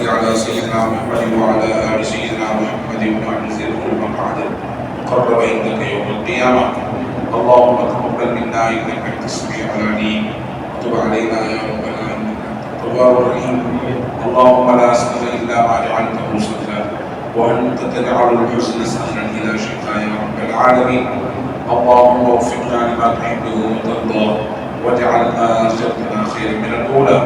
صل على سيدنا محمد وعلى آل سيدنا محمد وأنزله مقعد قرب عندك يوم القيامة. اللهم تقبل منا إنك أنت السميع العليم. وتب علينا يا رب العالمين. التواب الرحيم. اللهم لا سهل إلا ما جعلته سهلا. وأنت تجعل الحزن سهلا اذا شئت يا رب العالمين. اللهم وفقنا لما تحبه وترضى واجعل اخرتنا خيرا من الأولى.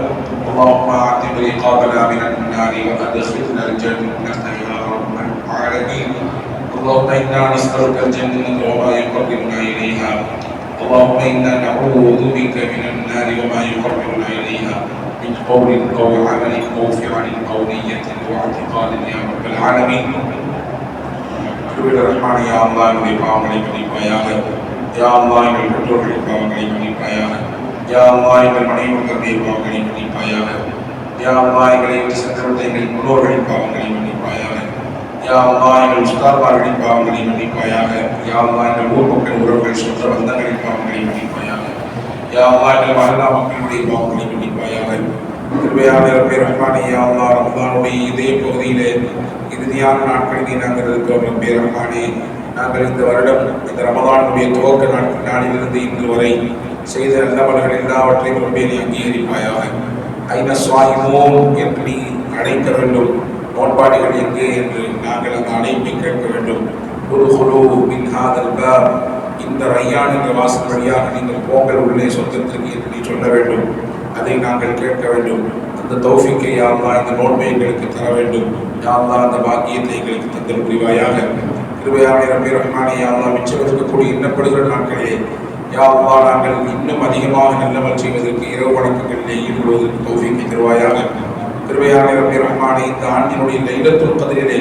اللهم اعتق رقابنا من النار وادخلنا الجنه يا رب العالمين اللهم انا نسالك الجنه وما يقربنا اليها اللهم انا نعوذ بك من النار وما يقربنا اليها من قول او عمل او فعل او نيه واعتقاد يا رب العالمين திருவிழ ரஹ்மான் யா அல்லா என்னுடைய பாவங்களை மன்னிப்பாயாக யா அல்லா எங்கள் பெற்றோர்களின் பாவங்களை மன்னிப்பாயாக யா அல்லா எங்கள் மனைவர்களுடைய பாவங்களை மன்னிப்பாயாக யா எங்களை விட்டு சென்றுவிட்ட எங்கள் முன்னோர்களின் பாவங்களை மன்னிப்பாயாக. யா அல்லா எங்கள் உஸ்தார்மார்களின் பாவங்களை மன்னிப்பாயாக. யா அல்லா எங்கள் ஊர் மக்கள் உறவுகள் சொந்த பந்தங்களின் பாவங்களை மன்னிப்பாயாக. யா அல்லா எங்கள் மகளா மக்களுடைய பாவங்களை மன்னிப்பாயாக. கிருபையான ரப்பே ரஹ்மானே ரமதானுடைய இதே பகுதியிலே இறுதியான நாட்களில் நாங்கள் இருக்கிறோம் ரப்பே நாங்கள் இந்த வருடம் இந்த ரமதானுடைய துவக்க நாட்கள் நாளிலிருந்து இன்று வரை செய்த நல்லவர்கள் எல்லாவற்றையும் ரப்பே நீ அங்கீகரிப்பாயாக. ஐன சுவாயிமோன் எப்படி அழைக்க வேண்டும்? கோட்பாடுகள் எங்கே என்று நாங்கள் அந்த அழைப்பை கேட்க வேண்டும். ஒரு குழு மின் இந்த ரையான் என்ற வாசல் வழியாக நீங்கள் போங்கள் உள்ளே சொந்தத்திற்கு என்று சொல்ல வேண்டும். அதை நாங்கள் கேட்க வேண்டும். அந்த தௌஃபிக்கை யாழ்லா இந்த நோன்பை எங்களுக்கு தர வேண்டும். யாழ்லா அந்த பாக்கியத்தை எங்களுக்கு தந்தல் புரிவாயாக. கிருபையான ரபி ரஹ்மானே யாழ்லா மிச்சம் இருக்கக்கூடிய இன்னப்படுகிற நாட்களே யாவா நாங்கள் இன்னும் அதிகமாக நல்லவள் செய்வதற்கு இரவு வணக்கங்களிலே ஈடுபடுவதற்கு தௌஃபிக்கை தருவாயாக. கிருபையான ரபி ரஹ்மானே இந்த ஆண்டினுடைய லைலத்துல் கதிரிலே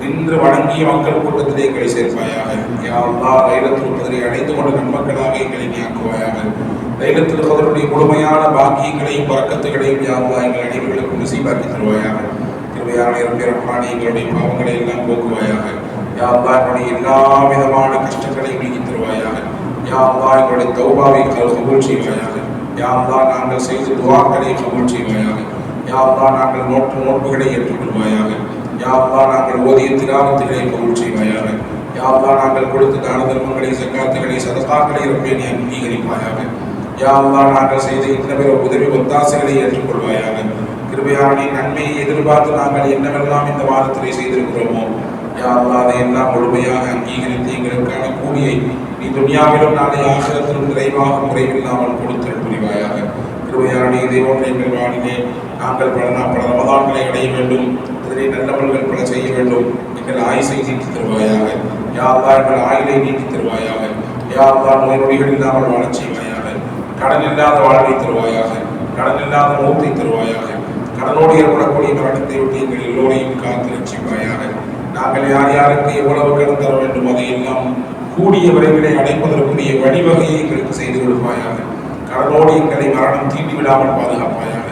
நின்று வணங்கிய மக்கள் கூட்டத்திலே எங்களை சேர்ப்பாயாக. யாவா அல்லாஹ் லைலத்துல் கதிரை அடைந்து கொண்ட நன்மக்களாக எங்களை நீ ஆக்குவாயாக லைலத்துல் கதருடைய முழுமையான பாக்கியங்களையும் பறக்கத்துகளையும் யாவா எங்கள் அனைவர்களுக்கும் நசீபாக்கி தருவாயாக. கிருபையான ரபி ரஹ்மானே எங்களுடைய பாவங்களை எல்லாம் போக்குவாயாக. யாவா என்னுடைய எல்லா விதமான கஷ்டங்களையும் நீக்கி தருவாயாக. யா அல்லாஹ் எங்களுடைய தௌபாவை கபூல் செய்வாயாக யா அல்லாஹ் நாங்கள் செய்த துவாக்களை கபூல் செய்வாயாக யா அல்லாஹ் நாங்கள் நோட்டு நோட்டுகளை ஏற்றுக்கொள்வாயாக யா அல்லாஹ் நாங்கள் ஓதிய திராவத்துகளை கபூல் செய்வாயாக யா நாங்கள் கொடுத்த தான தர்மங்களை சங்காத்துகளை சதத்தாக்களை ரப்பே நீ அங்கீகரிப்பாயாக. யா அல்லாஹ் நாங்கள் செய்த இன்னபிற உதவி ஒத்தாசைகளை ஏற்றுக்கொள்வாயாக கிருபையான நன்மையை எதிர்பார்த்து நாங்கள் என்னவெல்லாம் இந்த வாரத்திலே செய்திருக்கிறோமோ யா அதை எல்லாம் முழுமையாக அங்கீகரித்து எங்களுக்கான கூலியை நீ துணியாவிலும் நாளை ஆசிரத்திலும் நிறைவாக குறைவில்லாமல் கொடுத்தல் புரிவாயாக. கிருபையான நீ எங்கள் வாழிலே நாங்கள் பல பல ரமதான்களை அடைய வேண்டும். இதனை நல்லவர்கள் பல செய்ய வேண்டும். எங்கள் ஆயுசை நீட்டி தருவாயாக. யா அல்லாஹ் எங்கள் ஆயுளை நீட்டி தருவாயாக. யா அல்லாஹ் நோய் நொடிகள் இல்லாமல் வாழச் செய்வாயாக. கடன் இல்லாத வாழ்வை தருவாயாக. கடன் இல்லாத மூத்தை தருவாயாக. கடனோடு ஏற்படக்கூடிய மரணத்தை விட்டு எங்கள் எல்லோரையும் காத்து ரட்சிப்பாயாக. நாங்கள் யார் யாருக்கு எவ்வளவு கடன் தர வேண்டும் அதையெல்லாம் கூடிய விரைவிலே அடைப்பதற்குரிய வழிவகையை எங்களுக்கு செய்து கொடுப்பாயாக. கடனோடு எங்களை மரணம் தீண்டி விடாமல் பாதுகாப்பாயாக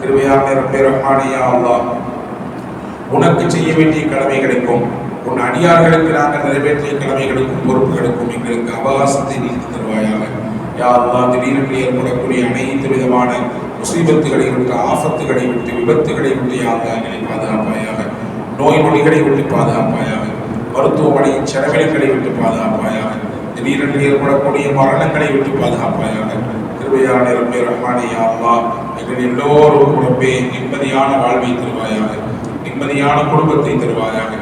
கிருபையாக நேரம் ரஹ்மானியா அல்லா. உனக்கு செய்ய வேண்டிய கடமைகளுக்கும் உன் அடியார்களுக்கு நாங்கள் நிறைவேற்றிய கடமைகளுக்கும் பொறுப்புகளுக்கும் எங்களுக்கு அவகாசத்தை நீதி தருவாயாக. யா திடீரென்று ஏற்படக்கூடிய அனைத்து விதமான முசீபத்துகளை விட்டு ஆபத்துகளை விட்டு விபத்துகளை விட்டு யா எங்களை பாதுகாப்பாயாக. நோய் நொடிகளை விட்டு பாதுகாப்பாயாக மருத்துவமனையின் செலவினங்களை விட்டு பாதுகாப்பாயாக திடீரென்று ஏற்படக்கூடிய மரணங்களை விட்டு பாதுகாப்பாயாக. கிருபையான ரப்பே ரஹ்மானே யா எங்கள் எல்லோரும் ரப்பே நிம்மதியான வாழ்வை தருவாயாக நிம்மதியான குடும்பத்தை தருவாயாக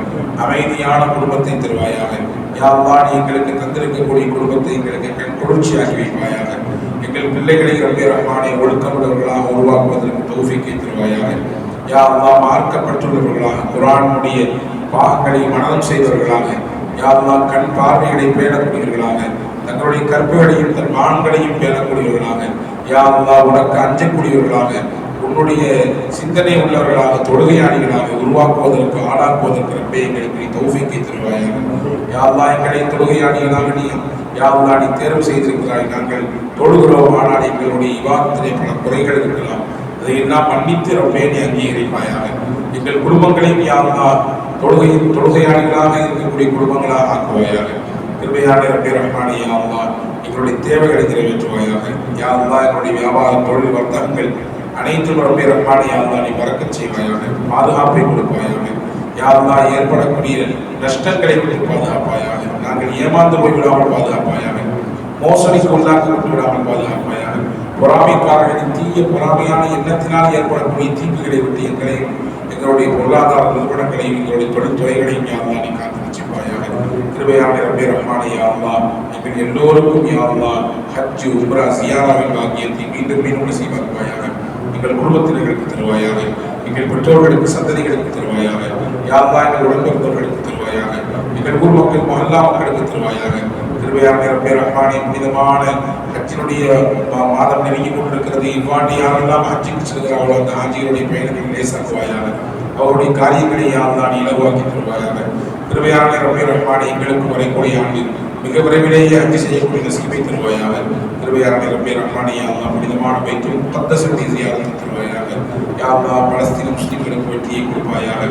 அமைதியான குடும்பத்தை தருவாயாக. யா நீ எங்களுக்கு தந்திருக்கக்கூடிய குடும்பத்தை எங்களுக்கு கண் குளிர்ச்சியாகி வைப்பாயாக. எங்கள் பிள்ளைகளை ரப்பே ரஹ்மானை ஒழுக்கமுள்ளவர்களாக உருவாக்குவதற்கு தோஃபிக்கை தருவாயாக. யா அல்லாஹ் மார்க்கப்பட்டுள்ளவர்களாக குரானுடைய பாகங்களை மனதம் செய்தவர்களாக யா கண் பார்வைகளை பேணக்கூடியவர்களாக தங்களுடைய கற்புகளையும் தன் மான்களையும் பேணக்கூடியவர்களாக யா உனக்கு அஞ்சக்கூடியவர்களாக உன்னுடைய சிந்தனை உள்ளவர்களாக தொழுகையாளிகளாக உருவாக்குவதற்கு ஆளாக்குவதற்கு ரப்பே எங்களுக்கு நீ தௌஃபிக்கை தருவாயாக. யா எங்களை தொழுகையாளிகளாக நீ யா நீ தேர்வு செய்திருக்கிறாய் நாங்கள் தொழுகிறோம். ஆனால் எங்களுடைய விவாதத்திலே பல குறைகள் இருக்கலாம். அதையெல்லாம் மன்னித்து ரப்பே நீ அங்கீகரிப்பாயாக எங்கள் குடும்பங்களையும் யாருந்தா தொழுகை தொழுகையாளிகளாக இருக்கக்கூடிய குடும்பங்களாக ஆக்குவாயாக. கிருபையான ரப்பே ரஹ்மானே யா எங்களுடைய தேவைகளை நிறைவேற்றுவாயாக. யாருந்தா என்னுடைய வியாபார தொழில் வர்த்தகங்கள் அனைத்து ரப்பே ரஹ்மானே யாருந்தா நீ வரக்கச் செய்வாயாக. பாதுகாப்பை கொடுப்பாயாக. யாருந்தா ஏற்படக்கூடிய நஷ்டங்களை விட்டு பாதுகாப்பாயாக. நாங்கள் ஏமாந்து போய்விடாமல் பாதுகாப்பாயாக. மோசடிக்கு உள்ளாக்கப்பட்டு விடாமல் பாதுகாப்பாயாக. பொறாமைக்காரர்களின் தீய பொறாமையான எண்ணத்தினால் ஏற்படக்கூடிய தீங்குகளை விட்டு எங்களை எங்களுடைய பொருளாதார நிறுவனங்களையும் எங்களுடைய தொழில்துறைகளையும் யாழ்லா நீ காத்து வச்சுப்பாயாக கிருபையான ரப்பே ரஹ்மானே யாருலா எங்கள் எல்லோருக்கும் யாருலா ஹஜ்ஜு உம்ரா சியாராவின் பாக்கியத்தை மீண்டும் மீண்டும் நசீபாக்குவாயாக. எங்கள் குடும்பத்தினர்களுக்கு தருவாயாக. எங்கள் பெற்றோர்களுக்கு சந்ததிகளுக்கு தருவாயாக. யாழ்லா எங்கள் உடன்பிறந்தவர்களுக்கு தருவாயாக. எங்கள் ஊர் மக்கள் மஹல்லா மக்களுக்கு தருவாயாக. கிருபையான ரப்பே புனிதமான ஹஜ்ஜினுடைய மாதம் நெருங்கி கொண்டிருக்கிறது. இவ்வாண்டு யாரெல்லாம் ஹஜ்ஜுக்கு செல்கிறார்களோ அந்த ஹாஜிகளுடைய பயணங்களை லேசாக்குவாயாக அவருடைய காரியங்களை யார் தான் இலவாக்கி தருவாயாக. கிருபையான ரப்பே ரஹ்மானி எங்களுக்கு வரக்கூடிய ஆண்டில் மிக விரைவிலேயே ஹஜ் செய்யக்கூடிய நசிப்பை தருவாயாக. கிருபையான ரப்பே ரஹ்மானே யாரெல்லாம் புனிதமான வைத்தும் சக்தி ஜியாரத்தை தருவாயாக. யாரெல்லாம் பலஸ்தீன முஸ்லிம்களுக்கு வெற்றியை கொடுப்பாயாக.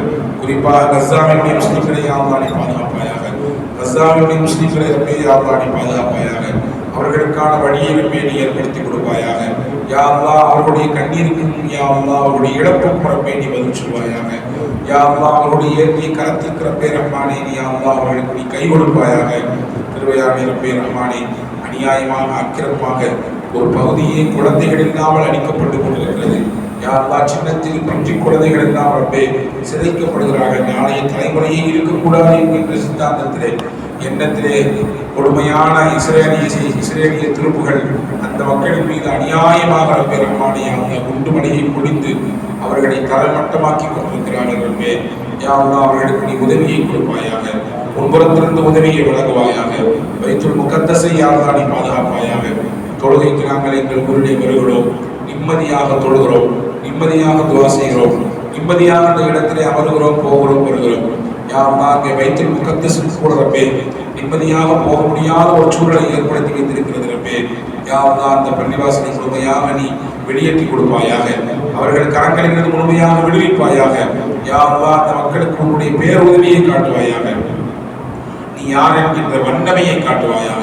குறிப்பாக கசாமினுடைய முஸ்லிம்களை யாரெல்லாம் நீ பாதுகாப்பாயாக கசாமியுடைய முஸ்லீம்களை ரப்பே யாரெல்லாம் நீ பாதுகாப்பாயாக அவர்களுக்கான வழியை ரப்பே நீ ஏற்படுத்தி கொடுப்பாயாக. யா அவருடைய அவர்களுடைய கண்ணீருக்கும் யா அவருடைய இழப்புக்கும் ரப்பே நீ பதில் சொல்வாயாக. யா அவருடைய இயற்கை கரத்திற்கு ரப்பே ரஹ்மானே நீ யா அல்லாஹ் அவர்களுக்கு நீ கை கொடுப்பாயாக. திருவையாணி ரப்பே ரஹ்மானே அநியாயமாக அக்கிரமாக ஒரு பகுதியே குழந்தைகள் இல்லாமல் அடிக்கப்பட்டு கொண்டிருக்கிறது யாரெல்லாம் சின்னத்தில் பன்றி குழந்தைகள் எல்லாம் ரப்பே சிதைக்கப்படுகிறார்கள் நாளைய தலைமுறையே இருக்கக்கூடாது என்கின்ற சித்தாந்தத்திலே எண்ணத்திலே கொடுமையான இஸ்ரேலிய இஸ்ரேலிய துருப்புகள் அந்த மக்களின் மீது அநியாயமாக ரப்பே ரஹ்மானியாக குண்டுமணியை முடிந்து அவர்களை தலைமட்டமாக்கி கொண்டிருக்கிறார்கள் ரப்பே யா அவர்களுக்கு நீ உதவியை கொடுப்பாயாக உன்புறத்திலிருந்து உதவியை வழங்குவாயாக வைத்துள் முகத்தசை யாழ்தான் நீ பாதுகாப்பாயாக. தொழுகைக்கு நாங்கள் எங்கள் ஊரிலே வருகிறோம். நிம்மதியாக தொழுகிறோம். நிம்மதியாக துவா செய்கிறோம். நிம்மதியாக அந்த இடத்திலே அமருகிறோம் போகிறோம் வருகிறோம் யாரெல்லாம் அங்கே வைத்து முகத்து கூட ரப்பே நிம்மதியாக போக முடியாத ஒரு சூழலை ஏற்படுத்தி வைத்திருக்கிறது ரப்பே. யாரெல்லாம் அந்த பள்ளிவாசனை முழுமையாக நீ வெளியேற்றி கொடுப்பாயாக அவர்கள் கரங்களிலிருந்து முழுமையாக விடுவிப்பாயாக யாரெல்லாம் அந்த மக்களுக்கு உன்னுடைய பேருதவியை காட்டுவாயாக நீ யார் என்கின்ற வண்ணமையை காட்டுவாயாக